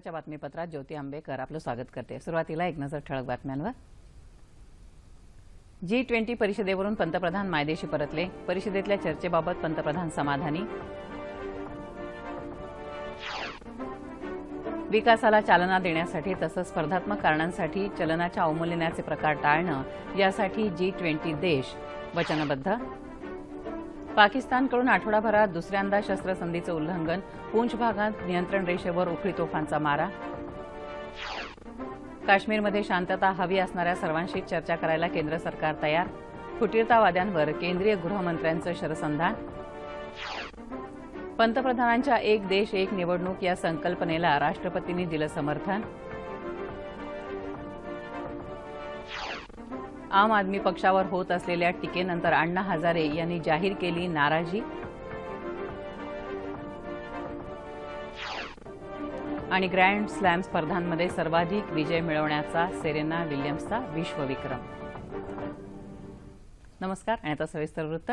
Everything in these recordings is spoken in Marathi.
सकाळच्या बातमीपत्रात ज्योती आंबेकर आपलं स्वागत करते. सुरुवातीला एक नजर ठळक बातम्यांवर. जी ट्वेंटी परिषदेवरून पंतप्रधान मायदेशी परतले. परिषदेतल्या चर्चेबाबत पंतप्रधान समाधानी. विकासाला चालना देण्यासाठी तसंच स्पर्धात्मक कारणांसाठी चलनाच्या अवमूल्यनाचे प्रकार टाळणं यासाठी जी ट्वेंटी देश वचनबद्ध. पाकिस्तानकडून आठवडाभरात दुसऱ्यांदा शस्त्रसंधीचं उल्लंघन पूंछ भागात नियंत्रण रेषेवर उखळी तोफांचा मारा. काश्मीरमध्ये शांतता हवी असणाऱ्या सर्वांशी चर्चा करायला केंद्र सरकार तयार. फुटीरतावाद्यांवर केंद्रीय गृहमंत्र्यांचं शरसंधान. पंतप्रधानांच्या एक देश एक निवडणूक या संकल्पनेला राष्ट्रपतींनी दिलं समर्थन. आम आदमी पक्षावर होत असलेल्या टीकेनंतर अण्णा हजारे यांनी जाहीर केली नाराजी. आणि ग्रँड स्लॅम स्पर्धांमध्ये सर्वाधिक विजय मिळवण्याचा सेरेना विल्यम्सचा विश्वविक्रम. नमस्कार आणि आता सविस्तर वृत्त.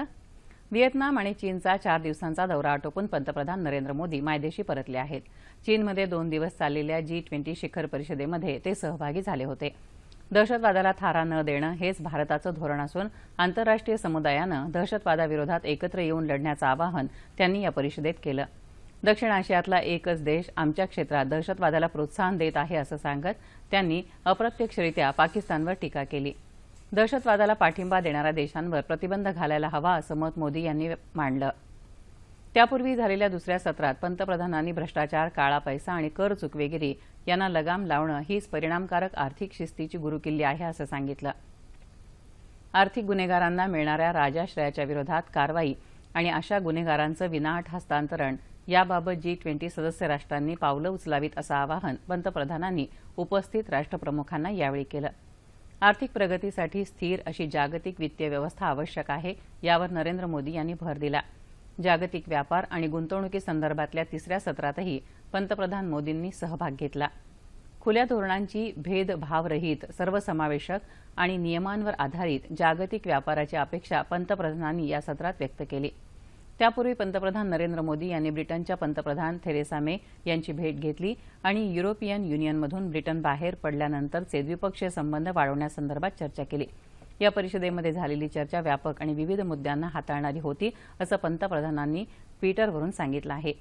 व्हिएतनाम आणि चीनचा चार दिवसांचा दौरा आटोपून पंतप्रधान नरेंद्र मोदी मायदेशी परतले आहेत. चीनमध्ये दोन दिवस चाललेल्या जी ट्वेंटी शिखर परिषदेमध्ये ते सहभागी झाले होते. दहशतवादाला थारा न देणं हेच भारताचं धोरण असून आंतरराष्ट्रीय समुदायानं दहशतवादाविरोधात एकत्र येऊन लढण्याचं आवाहन त्यांनी या परिषदेत केलं. दक्षिण आशियातला एकच देश आमच्या क्षेत्रात दहशतवादाला प्रोत्साहन देत आहे असं सांगत त्यांनी अप्रत्यक्षरित्या पाकिस्तानवर टीका केली. दहशतवादाला पाठिंबा देणाऱ्या देशांवर प्रतिबंध घालायला हवा असं मत मोदी यांनी मांडलं. त्यापूर्वी झालेल्या दुसऱ्या सत्रात पंतप्रधानांनी भ्रष्टाचार काळा पैसा आणि कर चुकवेगिरी यांना लगाम लावणं हीच परिणामकारक आर्थिक शिस्तीची गुरुकिल्ली आहे असं सांगितलं. आर्थिक गुन्हेगारांना मिळणाऱ्या राजाश्रयाच्या विरोधात कारवाई आणि अशा गुन्हेगारांचं विनाअट हस्तांतरण याबाबत जी ट्वेंटी सदस्य राष्ट्रांनी पावलं उचलावीत असं आवाहन पंतप्रधानांनी उपस्थित राष्ट्रप्रमुखांना यावेळी केलं. आर्थिक प्रगतीसाठी स्थिर अशी जागतिक वित्तीय व्यवस्था आवश्यक आहे यावर नरेंद्र मोदी यांनी भर दिला. जागतिक व्यापार आणि गुंतवणुकीसंदर्भातल्या तिसऱ्या सत्रातही पंतप्रधान मोदींनी सहभाग घेतला. खुल्या धोरणांची भेदभावरहित सर्वसमावेशक आणि नियमांवर आधारित जागतिक व्यापाराची अपेक्षा पंतप्रधानांनी या सत्रात व्यक्त केली. त्यापूर्वी पंतप्रधान नरेंद्र मोदी यांनी ब्रिटनच्या पंतप्रधान थेरेसा मे यांची भेट घेतली आणि युरोपियन युनियनमधून ब्रिटन बाहेर पडल्यानंतरचे द्विपक्षीय संबंध वाढवण्यासंदर्भात चर्चा केली. या परिषदेमध्ये झालेली चर्चा व्यापक आणि विविध मुद्द्यांना हाताळणारी होती असं पंतप्रधानांनी ट्विटरवरून सांगितलं आहे.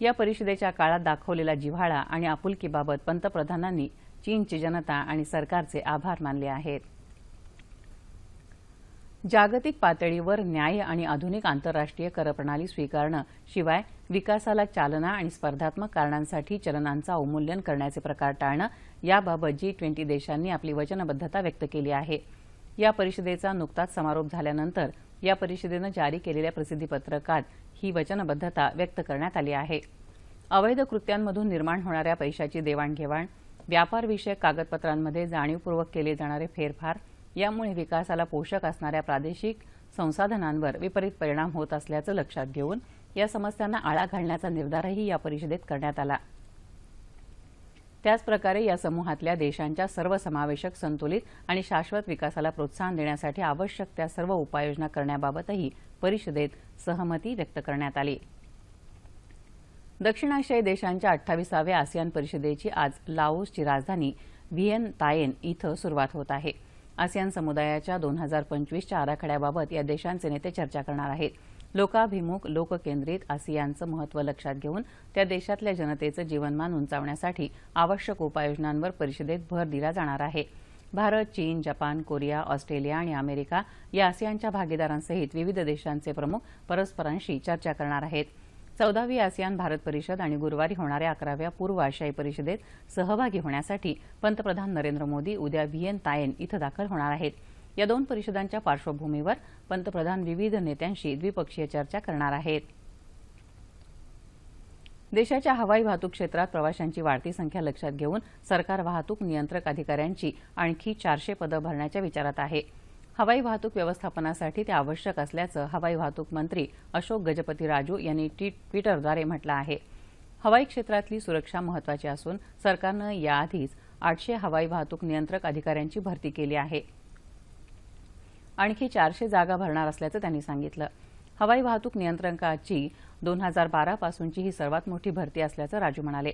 या परिषदेच्या काळात दाखवलेला जिव्हाळा आणि आपुलकीबाबत पंतप्रधानांनी चीनची जनता आणि सरकारचे आभार मानले आहेत. जागतिक पातळीवर न्याय आणि आधुनिक आंतरराष्ट्रीय करप्रणाली स्वीकारणं शिवाय विकासाला चालना आणि स्पर्धात्मक कारणांसाठी चलनांचा अवमूल्यन करण्याचे प्रकार टाळणं याबाबत जी ट्वेंटी देशांनी आपली वचनबद्धता व्यक्त केली आहे. या परिषदेचा नुकताच समारोप झाल्यानंतर या परिषदेनं जारी केलेल्या प्रसिद्धीपत्रकात ही वचनबद्धता व्यक्त करण्यात आली आहे. अवैध कृत्यांमधून निर्माण होणाऱ्या पैशाची देवाणघेवाण व्यापारविषयक कागदपत्रांमध्ये जाणीवपूर्वक केले जाणारे फेरफार यामुळे विकासाला पोषक असणाऱ्या प्रादेशिक संसाधनांवर विपरीत परिणाम होत असल्याचं लक्षात घेऊन या समस्यांना आळा घालण्याचा निर्धारही या परिषदेत करण्यात आला. त्याचप्रकारे या समूहातल्या देशांच्या सर्वसमावेशक संतुलित आणि शाश्वत विकासाला प्रोत्साहन देण्यासाठी आवश्यक त्या सर्व उपाययोजना करण्याबाबतही परिषदेत सहमती व्यक्त करण्यात आली. दक्षिण आशियाई देशांच्या अठ्ठावीसाव्या आसियान परिषदेची आज लाओसची राजधानी व्हिएन तायेन इथं सुरुवात होत आहे. आसियान समुदायाच्या दोन हजार पंचवीसच्या आराखड्याबाबत या देशांचे नेते चर्चा करणार आहेत. लोकाभिमुख लोककेंद्रित आसियानचं महत्त्व लक्षात घेऊन त्या देशातल्या जनतेचं जीवनमान उंचावण्यासाठी आवश्यक उपाययोजनांवर परिषदेत भर दिला जाणार आहे. भारत चीन जपान कोरिया ऑस्ट्रेलिया आणि अमेरिका या आसियानच्या भागीदारांसहित विविध देशांचे प्रमुख परस्परांशी चर्चा करणार आहेत. चौदावी आसियान भारत परिषद आणि गुरुवारी होणाऱ्या अकराव्या पूर्व आशियाई परिषदेत सहभागी होण्यासाठी पंतप्रधान नरेंद्र मोदी उद्या व्हिएन तायेन इथं दाखल होणार आहेत. या दोन परिषदांच्या पार्श्वभूमीवर पंतप्रधान विविध नेत्यांशी द्विपक्षीय चर्चा करणार आहेत. देशाच्या हवाई वाहतूक क्षेत्रात प्रवाशांची वाढती संख्या लक्षात घेऊन सरकार वाहतूक नियंत्रक अधिकाऱ्यांची आणखी चारशे पदं भरण्याच्या विचारात आहे. हवाई वाहतूक व्यवस्थापनासाठी ते आवश्यक असल्याचं हवाई वाहतूक मंत्री अशोक गजपती राजू यांनी ट्विटरद्वारे म्हटलं आहे. हवाई क्षेत्रातली सुरक्षा महत्वाची असून सरकारनं याआधीच आठशे हवाई वाहतूक नियंत्रक अधिकाऱ्यांची भरती केली आहे. आणखी चारशे जागा भरणार असल्याचं त्यांनी सांगितलं. हवाई वाहतूक नियंत्रकाची दोन हजार बारापासूनची ही सर्वात मोठी भरती असल्याचं राजू म्हणाले.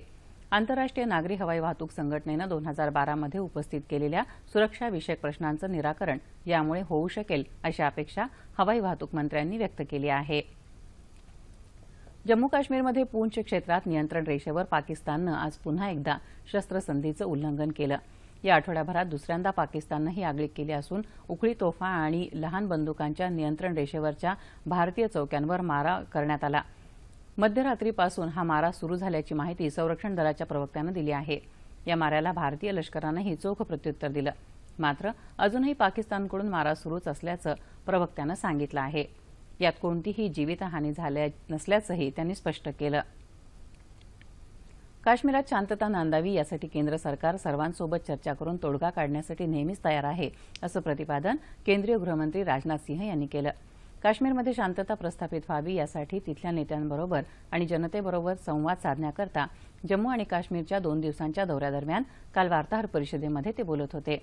आंतरराष्ट्रीय नागरी हवाई वाहतूक संघटनेनं दोन हजार बारामध्ये उपस्थित केलेल्या सुरक्षाविषयक प्रश्नांचं निराकरण यामुळे होऊ शकेल अशी अपेक्षा हवाई वाहतूक मंत्र्यांनी व्यक्त केली आहे. जम्मू काश्मीरमध्ये पूंछ क्षेत्रात नियंत्रण रेषेवर पाकिस्ताननं आज पुन्हा एकदा शस्त्रसंधीचं उल्लंघन केलं. या आठवड्याभरात दुसऱ्यांदा पाकिस्ताननं ही आगळीक केली असून उखळी तोफा आणि लहान बंदुकांच्या नियंत्रण रेषेवरच्या भारतीय चौक्यांवर मारा करण्यात आला. मध्यरात्रीपासून हा मारा सुरू झाल्याची माहिती संरक्षण दलाच्या प्रवक्त्यानं दिली आहे. या माऱ्याला भारतीय लष्करानंही चोख प्रत्युत्तर दिलं. मात्र अजूनही पाकिस्तानकडून मारा सुरूच असल्याचं प्रवक्त्यानं सांगितलं आहे. यात कोणतीही जीवितहानी झाल्या नसल्याचंही त्यांनी स्पष्ट केलं. काश्मीरात शांतता नांदावी यासाठी केंद्र सरकार सर्वांसोबत चर्चा करून तोडगा काढण्यासाठी नेहमीच तयार आहे असं प्रतिपादन केंद्रीय गृहमंत्री राजनाथ सिंह यांनी केलं. काश्मीरमध्ये शांतता प्रस्थापित व्हावी यासाठी तिथल्या नेत्यांबरोबर आणि जनतेबरोबर संवाद साधण्याकरता जम्मू आणि काश्मीरच्या दोन दिवसांच्या दौऱ्यादरम्यान काल वार्ताहर परिषदेमध्ये ते बोलत होते.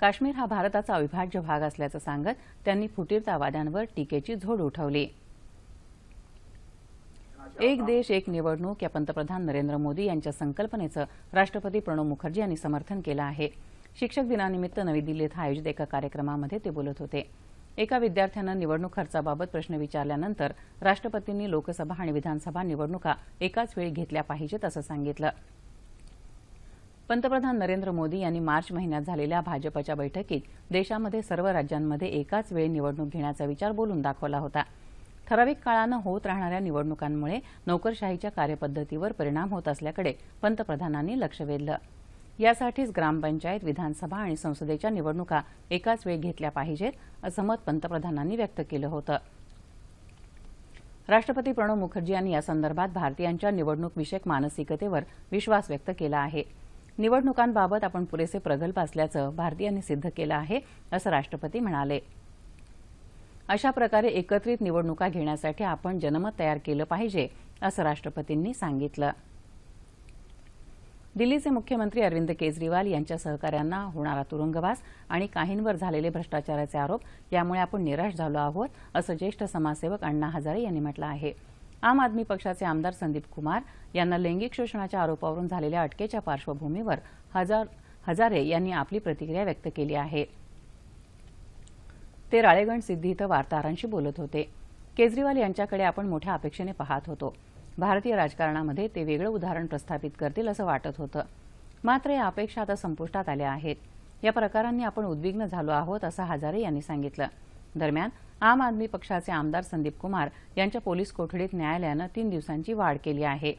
काश्मीर हा भारताचा अविभाज्य भाग असल्याचं सांगत त्यांनी फुटीरतावाद्यांवर टीकेची झोड उठवली. एक देश एक निवडणूक या पंतप्रधान नरेंद्र मोदी यांच्या संकल्पनेचं राष्ट्रपती प्रणव मुखर्जी यांनी समर्थन केलं आहे. शिक्षक दिनानिमित्त नवी दिल्लीत आयोजित एका कार्यक्रमामध्ये ते बोलत होते. एका विद्यार्थ्यानं निवडणूक खर्चाबाबत प्रश्न विचारल्यानंतर राष्ट्रपतींनी लोकसभा आणि विधानसभा निवडणुका एकाच वेळी घेतल्या पाहिजेत असं सांगितलं. पंतप्रधान नरेंद्र मोदी यांनी मार्च महिन्यात झालेल्या भाजपच्या बैठकीत देशामध्ये सर्व राज्यांमध्ये एकाच वेळी निवडणूक घेण्याचा विचार बोलून दाखवला होता. ठराविक काळानं होत राहणाऱ्या निवडणुकांमुळे नोकरशाहीच्या कार्यपद्धतीवर परिणाम होत असल्याकडे पंतप्रधानांनी लक्ष वेधलं. यासाठीच ग्रामपंचायत विधानसभा आणि संसदेच्या निवडणुका एकाच वेळ घेतल्या पाहिजेत असं मत पंतप्रधानांनी व्यक्त केलं होतं. राष्ट्रपती प्रणव मुखर्जी यांनी यासंदर्भात भारतीयांच्या निवडणूकविषयक मानसिकतेवर विश्वास व्यक्त केला आहे. निवडणुकांबाबत आपण पुरेसे प्रगल्भ असल्याचं भारतीयांनी सिद्ध केलं आहे असं राष्ट्रपती म्हणाले. अशा प्रकारे एकत्रित निवडणुका घेण्यासाठी आपण जनमत तयार केलं पाहिजे असं राष्ट्रपतींनी सांगितलं. दिल्लीचे मुख्यमंत्री अरविंद केजरीवाल यांच्या सहकाऱ्यांना होणारा तुरुंगवास आणि काहींवर झालेले भ्रष्टाचाराचे आरोप यामुळे आपण निराश झालो आहोत असं ज्येष्ठ समाजसेवक अण्णा हजारे यांनी म्हटलं आहे. आम आदमी पक्षाचे आमदार संदीप कुमार यांना लैंगिक शोषणाच्या आरोपावरून झालेल्या अटकेच्या पार्श्वभूमीवर हजार हजारे यांनी आपली प्रतिक्रिया व्यक्त केली आहे. ते राळेगण सिद्धी इथं वार्ताहरांशी बोलत होते. केजरीवाल यांच्याकडे आपण मोठ्या अपेक्षेने पाहत होतो. भारतीय राजकारणामध्ये ते वेगळं उदाहरण प्रस्थापित करतील असं वाटत होतं. मात्र या अपेक्षा आता संपुष्टात आल्या आहेत. या प्रकारांनी आपण उद्विग्न झालो आहोत असं हजारे यांनी सांगितलं. दरम्यान आम आदमी पक्षाचे आमदार संदीप कुमार यांच्या पोलीस कोठडीत न्यायालयानं तीन दिवसांची वाढ केली आहे.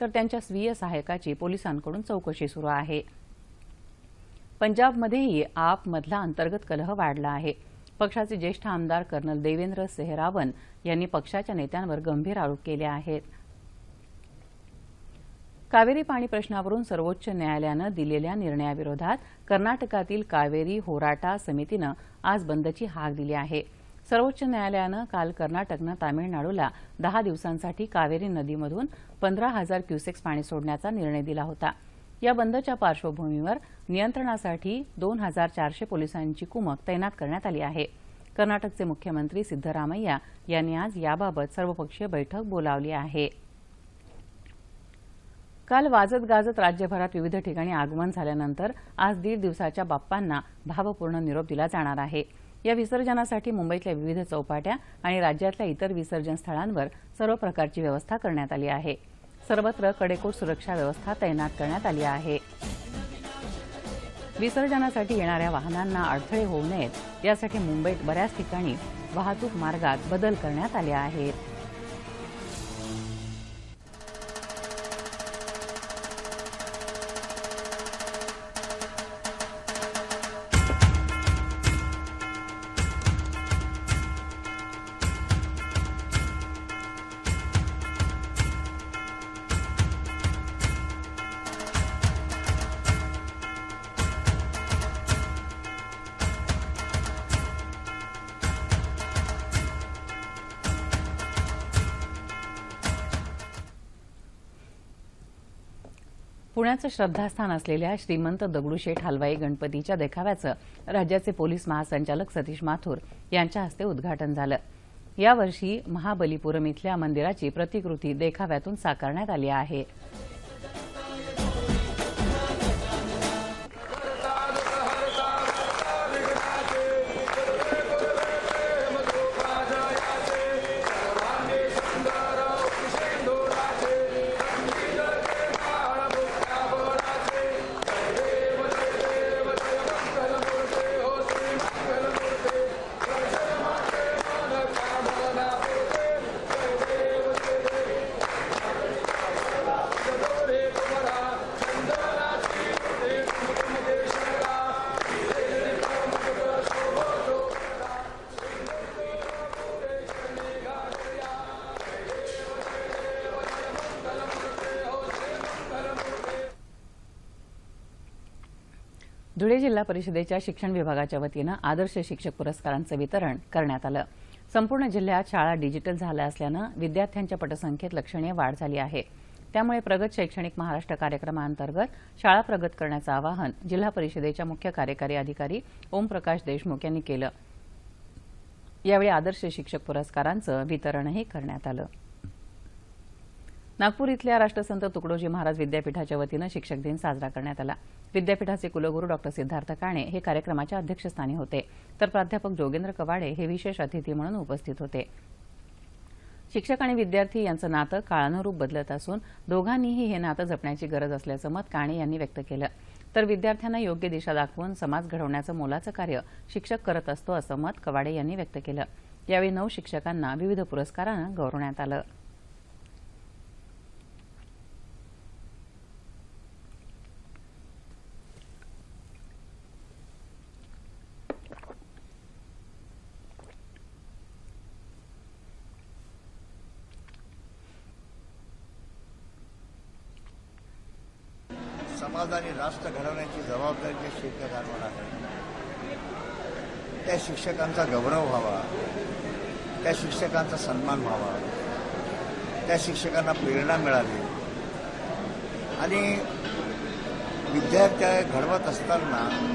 तर त्यांच्या स्वीय सहायकाची पोलिसांकडून चौकशी सुरू आहे. पंजाबमध्येही आपमधला अंतर्गत कलह वाढला आहे. पक्षाचे ज्येष्ठ आमदार कर्नल देवेंद्र सेहरावन यांनी पक्षाच्या नेत्यांवर गंभीर आरोप केले आहेत. कावेरी पाणी प्रश्नावरून सर्वोच्च न्यायालयानं दिलेल्या निर्णयाविरोधात कर्नाटकातील कावेरी होराटा समितीनं आज बंदची हाक दिली आहे. सर्वोच्च न्यायालयानं काल कर्नाटकनं तामिळनाडूला दहा दिवसांसाठी कावेरी नदीमधून पंधरा हजार क्युसेक्स पाणी सोडण्याचा निर्णय दिला होता. या बंदच्या पार्श्वभूमीवर नियंत्रणासाठी दोन हजार चारशे पोलिसांची कुमक तैनात करण्यात आली आहे. कर्नाटकचे मुख्यमंत्री सिद्धरामय्या यांनी आज याबाबत सर्वपक्षीय बैठक बोलावली आहे. काल वाजत गाजत राज्यभरात विविध ठिकाणी आगमन झाल्यानंतर आज दीड दिवसाच्या बाप्पांना भावपूर्ण निरोप दिला जाणार आहे. या विसर्जनासाठी मुंबईतल्या विविध चौपाट्या आणि राज्यातल्या इतर विसर्जन स्थळांवर सर्व प्रकारची व्यवस्था करण्यात आली आहे. सर्वत्र कडेकोट सुरक्षा व्यवस्था तैनात करण्यात आली आहे. विसर्जनासाठी येणाऱ्या वाहनांना अडथळे होऊ नयेत. यासाठी मुंबईत बऱ्याच ठिकाणी वाहतूक मार्गात बदल करण्यात आले आहेत. पुण्याचं श्रद्धास्थान असलेल्या श्रीमंत दगडूशेठ हलवाई गणपतीच्या देखाव्याचं राज्याचे पोलीस महासंचालक सतीश माथूर यांच्या हस्ते उद्घाटन झालं. यावर्षी महाबलीपुरम इथल्या मंदिराची प्रतिकृती देखाव्यातून साकारण्यात आली आहे. धुळे जिल्हा परिषदेच्या शिक्षण विभागाच्या वतीनं आदर्श शिक्षक पुरस्कारांचं वितरण करण्यात आलं. संपूर्ण जिल्ह्यात शाळा डिजिटल झाल्या असल्यानं विद्यार्थ्यांच्या पटसंख्येत लक्षणीय वाढ झाली आहे. त्यामुळे प्रगत शैक्षणिक महाराष्ट्र कार्यक्रमाअंतर्गत शाळा प्रगत करण्याचं आवाहन जिल्हा परिषदेच्या मुख्य कार्यकारी अधिकारी ओमप्रकाश देशमुख यांनी केलं. यावेळी आदर्श शिक्षक पुरस्कारांचं वितरणही करण्यात आलं. नागपूर इथल्या राष्ट्रसंत तुकडोजी महाराज विद्यापीठाच्या वतीनं शिक्षक दिन साजरा करण्यात आला. विद्यापीठाचे कुलगुरू डॉक्टर सिद्धार्थ काणे हे कार्यक्रमाच्या अध्यक्षस्थानी होते. तर प्राध्यापक जोगेंद्र कवाडे हे विशेष अतिथी म्हणून उपस्थित होते. शिक्षक आणि विद्यार्थी यांचं नातं काळानुरूप बदलत असून दोघांनीही हे नातं जपण्याची गरज असल्याचं मत काणे यांनी व्यक्त केलं. तर विद्यार्थ्यांना योग्य दिशा दाखवून समाज घडवण्याचं मोलाचं कार्य शिक्षक करत असतो असं मत कवाडे यांनी व्यक्त केलं. यावेळी नऊ शिक्षकांना विविध पुरस्कारानं गौरवण्यात आलं समाज आणि राष्ट्र घडवण्याची जबाबदारी त्या शिक्षकांवर आहे. त्या शिक्षकांचा गौरव व्हावा. त्या शिक्षकांचा सन्मान व्हावा. त्या शिक्षकांना प्रेरणा मिळावी. आणि विद्यार्थ्या घडवत असताना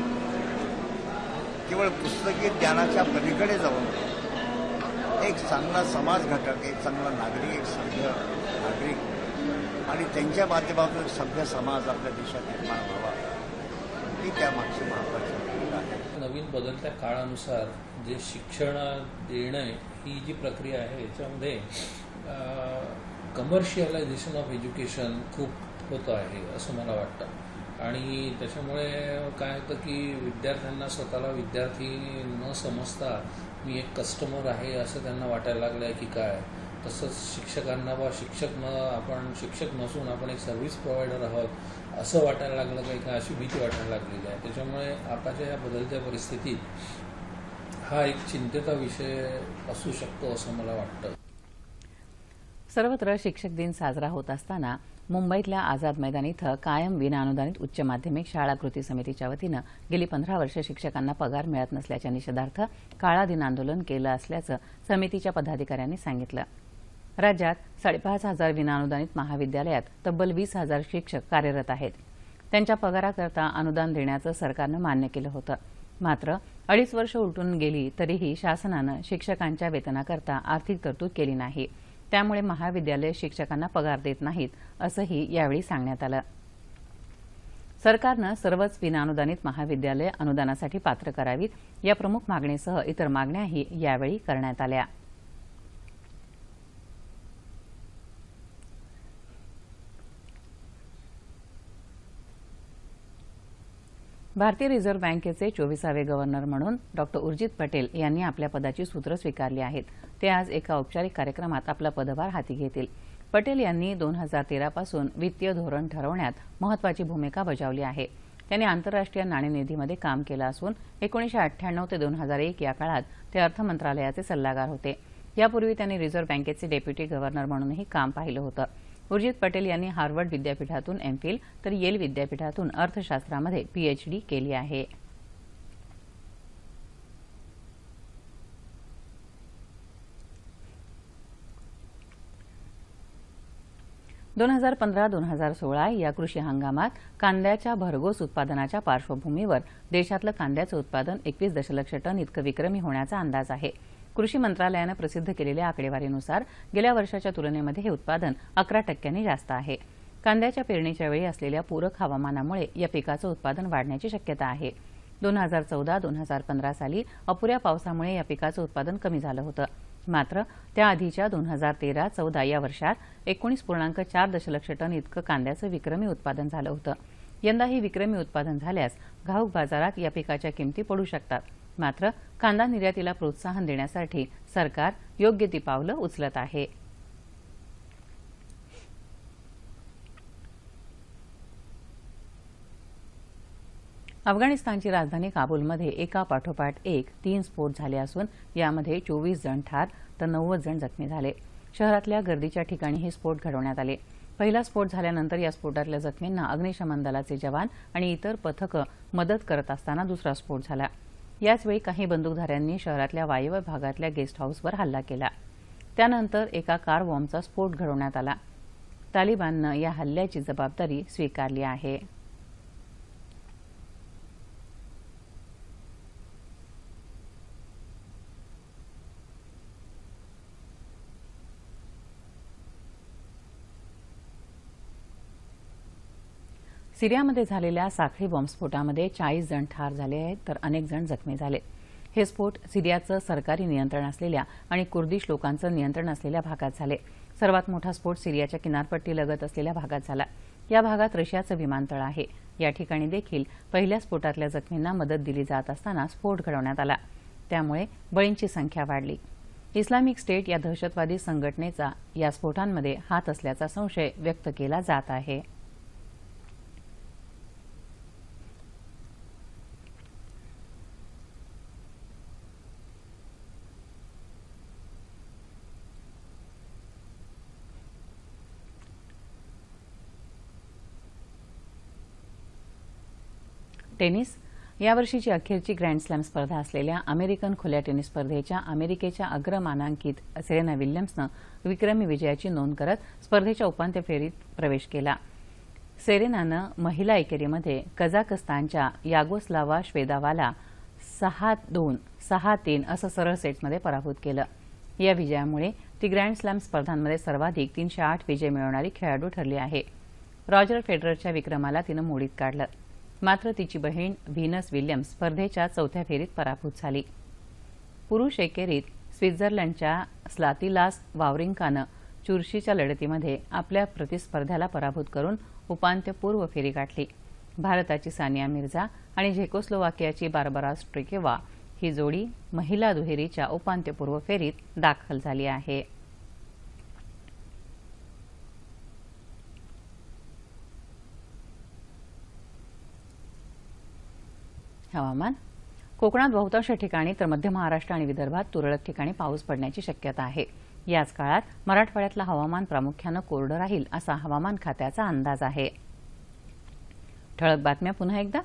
केवळ पुस्तकी ज्ञानाच्या पलीकडे जाऊन एक चांगला समाज घटक एक चांगला नागरिक एक सभ्य नागरिक आणि त्यांच्या माध्यमातून एक सभ्य समाज आपल्या देशात निर्माण व्हावा. ही त्यामागची महत्वाची भूमिका आहे. नवीन बदलत्या काळानुसार जे शिक्षण देणं ही जी प्रक्रिया आहे याच्यामध्ये कमर्शियलायझेशन ऑफ एज्युकेशन खूप होतं आहे असं मला वाटतं. आणि त्याच्यामुळे काय होतं की विद्यार्थ्यांना स्वतःला विद्यार्थी न समजता मी एक कस्टमर आहे असं त्यांना वाटायला लागलं आहे की काय? तसंच शिक्षकांना बा शिक्षक न आपण शिक्षक नसून आपण एक सर्व्हिस प्रोव्हायडर आहोत. असं वाटायला लागलं काही का अशी भीती वाटायला लागलेली आहे. त्याच्यामुळे आताच्या या बदलत्या परिस्थितीत हा एक चिंतेचा विषय असू शकतो असं मला वाटतं. सर्वत्र शिक्षक दिन साजरा होत असताना मुंबईतल्या आझाद मैदान इथं कायम विनाअनुदानित उच्च माध्यमिक शाळा कृती समितीच्या वतीनं गेली पंधरा वर्ष शिक्षकांना पगार मिळत नसल्याच्या निषेधार्थ काळा दिन आंदोलन केलं असल्याचं समितीच्या पदाधिकाऱ्यांनी सांगितलं. राज्यात साडेपाच हजार विनाअनुदानित महाविद्यालयात तब्बल वीस हजार शिक्षक कार्यरत आहेत. त्यांच्या पगाराकरता अनुदान देण्याचं सरकारनं मान्य केलं होतं. मात्र अडीच वर्ष उलटून गेली तरीही शासनानं शिक्षकांच्या वेतनाकरता आर्थिक तरतूद केली नाही. त्यामुळे महाविद्यालय शिक्षकांना पगार देत नाहीत असंही यावेळी सांगण्यात आलं. सरकारनं सर्वच विनाअनुदानित महाविद्यालय अनुदानासाठी पात्र करावीत या प्रमुख मागणीसह इतर मागण्याही यावेळी करण्यात आल्या. भारतीय रिझर्व्ह बँकेचे चोवीसावे गव्हर्नर म्हणून डॉक्टर उर्जित पटेल यांनी आपल्या पदाची सूत्र स्वीकारली आहेत. ते आज एका औपचारिक कार्यक्रमात आपला पदभार हाती घेतील. पटेल यांनी दोन हजार तेरापासून वित्तीय धोरण ठरवण्यात महत्वाची भूमिका बजावली आहे. त्यांनी आंतरराष्ट्रीय नाणेनिधीमध्ये काम केलं असून एकोणीशे अठ्ठ्याण्णव ते दोन हजार एक या काळात ते अर्थ मंत्रालयाचे सल्लागार होते. यापूर्वी त्यांनी रिझर्व्ह बँकेचे डेप्युटी गव्हर्नर म्हणूनही काम पाहिलं होतं. उर्जित पटेल यांनी हार्वर्ड विद्यापीठातून एमफिल तर येल विद्यापीठातून अर्थशास्त्रामध्ये पीएचडी केली आहे. दोन हजार पंधरा दोन हजार सोळा या कृषी हंगामात कांद्याच्या भरघोस उत्पादनाच्या पार्श्वभूमीवर देशातलं कांद्याचं उत्पादन एकवीस दशलक्ष टन इतकं विक्रमी होण्याचा अंदाज आहे. कृषी मंत्रालयानं प्रसिद्ध केलेल्या आकडेवारीनुसार गेल्या वर्षाच्या तुलनेमध्ये हे उत्पादन अकरा टक्क्यांनी जास्त आहे. कांद्याच्या पेरणीच्या वेळी असलेल्या पूरक हवामानामुळे या पिकाचं उत्पादन वाढण्याची शक्यता आहे. दोन हजार चौदा दोन हजार पंधरा साली अपुऱ्या पावसामुळे या पिकाचं उत्पादन कमी झालं होतं. मात्र त्याआधीच्या दोन हजार तेरा चौदा या वर्षात एकोणीस पूर्णांक चार दशलक्ष टन इतकं कांद्याचं विक्रमी उत्पादन झालं होतं. यंदाही विक्रमी उत्पादन झाल्यास घाऊक बाजारात या पिकाच्या किमती पडू शकतात. मात्र कांदा निर्यातीला प्रोत्साहन देण्यासाठी सरकार योग्य ती पावलं उचलत आहे. अफगाणिस्तानची राजधानी काबूलमध्ये एका पाठोपाठ एक तीन स्फोट झाले असून यामध्ये चोवीस जण ठार तर नव्वद जण जखमी झाले. शहरातल्या गर्दीच्या ठिकाणी हे स्फोट घडवण्यात आले. पहिला स्फोट झाल्यानंतर या स्फोटातल्या जखमींना अग्निशमन दलाचे जवान आणि इतर पथकं मदत करत असताना दुसरा स्फोट झाला. याचवेळी काही बंदूकधाऱ्यांनी शहरातल्या वायव्य भागातल्या गेस्ट हाऊसवर हल्ला केला. त्यानंतर एका कार बॉम्बचा स्फोट घडवण्यात आला. तालिबाननं या हल्ल्याची जबाबदारी स्वीकारली आहे. सिरियामध्ये झालेल्या साखळी बॉम्बस्फोटामध्ये चाळीस जण ठार झाले आहेत तर अनेक जण जखमी झाले. हे स्फोट सिरियाचं सरकारी नियंत्रण असलेल्या आणि कुर्दिश लोकांचं नियंत्रण असलेल्या भागात झाले. सर्वात मोठा स्फोट सिरियाच्या किनारपट्टीलगत असलेल्या भागात झाला. या भागात रशियाचं विमानतळ आहे. या ठिकाणी देखील पहिल्या स्फोटातल्या जखमींना मदत दिली जात असताना स्फोट घडवण्यात आला. त्यामुळे बळींची संख्या वाढली. इस्लामिक स्टेट या दहशतवादी संघटनेचा या स्फोटांमध्ये हात असल्याचा संशय व्यक्त केला जात आहे. टेनिस. यावर्षीची अखेरची ग्रँड स्लॅम स्पर्धा असलेल्या अमेरिकन खुल्या टेनिस स्पर्धेच्या अमेरिकेच्या अग्रमानांकित सेरेना विल्यम्सनं विक्रमी विजयाची नोंद करत स्पर्धेच्या उपांत्य फेरीत प्रवेश केला. सेरेनानं महिला एकेरीमध्ये कझाकस्तानच्या यागोस्लावा श्वेदावाला सहा दोन सहा तीन असं सरळ सेट्समध्ये पराभूत केलं. या विजयामुळे ती ग्रँड स्लॅम स्पर्धांमध्ये सर्वाधिक तीनशे आठ विजय मिळवणारी खेळाडू ठरली आहे. रॉजर फेडररच्या विक्रमाला तिनं मोडीत काढलं. मात्र तिची बहीण व्हिनस विल्यम्स स्पर्धेच्या चौथ्या फेरीत पराभूत झाली. पुरुष एकेरीत स्वित्झर्लंडच्या स्लातिलास वावरिंकानं चुरशीच्या लढतीमध्ये आपल्या प्रतिस्पर्ध्याला पराभूत करून उपांत्यपूर्व फेरी गाठली. भारताची सानिया मिर्झा आणि झेकोस्लोवाकियाची बार्बरा स्ट्रिकेवा ही जोडी महिला दुहेरीच्या उपांत्यपूर्व फेरीत दाखल झाली आहे. हवामान. कोकणात बहुतांश ठिकाणी तर मध्य महाराष्ट्र आणि विदर्भात तुरळक ठिकाणी पाऊस पडण्याची शक्यता आहे. याच काळात मराठवाड्यातलं हवामान प्रामुख्यानं कोरडं राहील असा हवामान खात्याचा अंदाज आहे. ठळक बातम्या पुन्हा एकदा.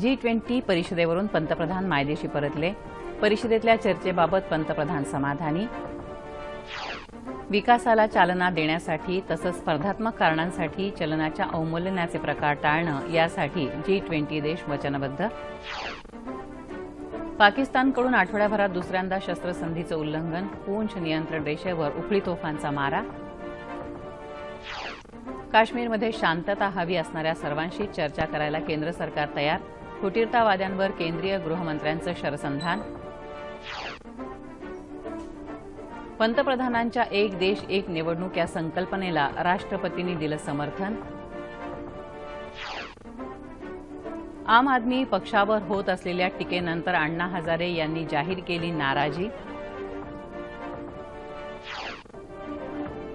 जी ट्वेंटी परिषदेवरून पंतप्रधान मायदेशी परतले. परिषदेतल्या चर्चेबाबत पंतप्रधान समाधानी. विकासाला चालना देण्यासाठी तसंच स्पर्धात्मक कारणांसाठी चलनाच्या अवमूल्यनाचे प्रकार टाळणं यासाठी जी ट्वेंटी देश वचनबद्ध. पाकिस्तानकडून आठवड्याभरात दुसऱ्यांदा शस्त्रसंधीचं उल्लंघन पूंछ नियंत्रण रेषेवर उखळी तोफांचा मारा. काश्मीरमध्ये शांतता हवी असणाऱ्या सर्वांशी चर्चा करायला केंद्र सरकार तयार फुटीरतावाद्यांवर केंद्रीय गृहमंत्र्यांचं शरसंधान. पंतप्रधानांच्या एक देश एक निवडणूक या संकल्पनेला राष्ट्रपतींनी दिलं समर्थन. आम आदमी पक्षावर होत असलेल्या टीकेनंतर अण्णा हजारे यांनी जाहीर केली नाराजी.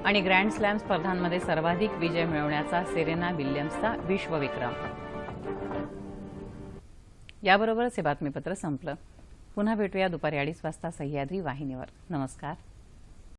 आणि ग्रँड स्लॅम स्पर्धांमध्ये सर्वाधिक विजय मिळवण्याचा सेरेना विल्यम्सचा विश्वविक्रम. याबरोबरच हे बातमीपत्र संपलं. पुन्हा भेटूया दुपारी अडीच वाजता सह्याद्री वाहिनीवर. नमस्कार.